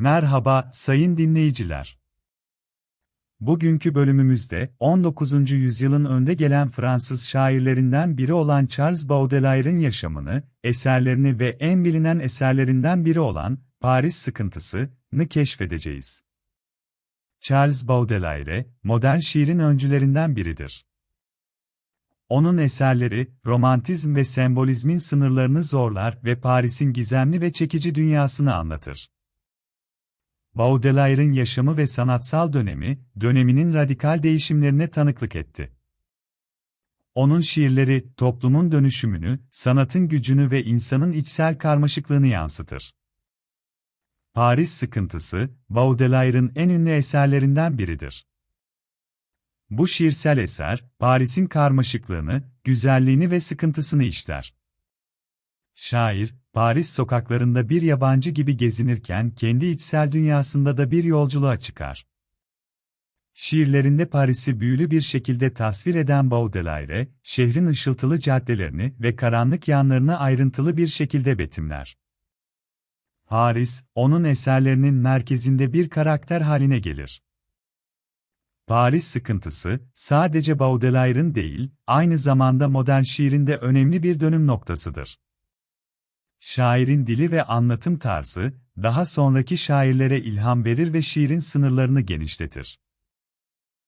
Merhaba sayın dinleyiciler. Bugünkü bölümümüzde 19. yüzyılın önde gelen Fransız şairlerinden biri olan Charles Baudelaire'in yaşamını, eserlerini ve en bilinen eserlerinden biri olan Paris Sıkıntısı'nı keşfedeceğiz. Charles Baudelaire, modern şiirin öncülerinden biridir. Onun eserleri, romantizm ve sembolizmin sınırlarını zorlar ve Paris'in gizemli ve çekici dünyasını anlatır. Baudelaire'in yaşamı ve sanatsal dönemi, döneminin radikal değişimlerine tanıklık etti. Onun şiirleri, toplumun dönüşümünü, sanatın gücünü ve insanın içsel karmaşıklığını yansıtır. Paris Sıkıntısı, Baudelaire'in en ünlü eserlerinden biridir. Bu şiirsel eser, Paris'in karmaşıklığını, güzelliğini ve sıkıntısını işler. Şair, Paris sokaklarında bir yabancı gibi gezinirken kendi içsel dünyasında da bir yolculuğa çıkar. Şiirlerinde Paris'i büyülü bir şekilde tasvir eden Baudelaire, şehrin ışıltılı caddelerini ve karanlık yanlarını ayrıntılı bir şekilde betimler. Paris, onun eserlerinin merkezinde bir karakter haline gelir. Paris sıkıntısı, sadece Baudelaire'ın değil, aynı zamanda modern şiirinde önemli bir dönüm noktasıdır. Şairin dili ve anlatım tarzı, daha sonraki şairlere ilham verir ve şiirin sınırlarını genişletir.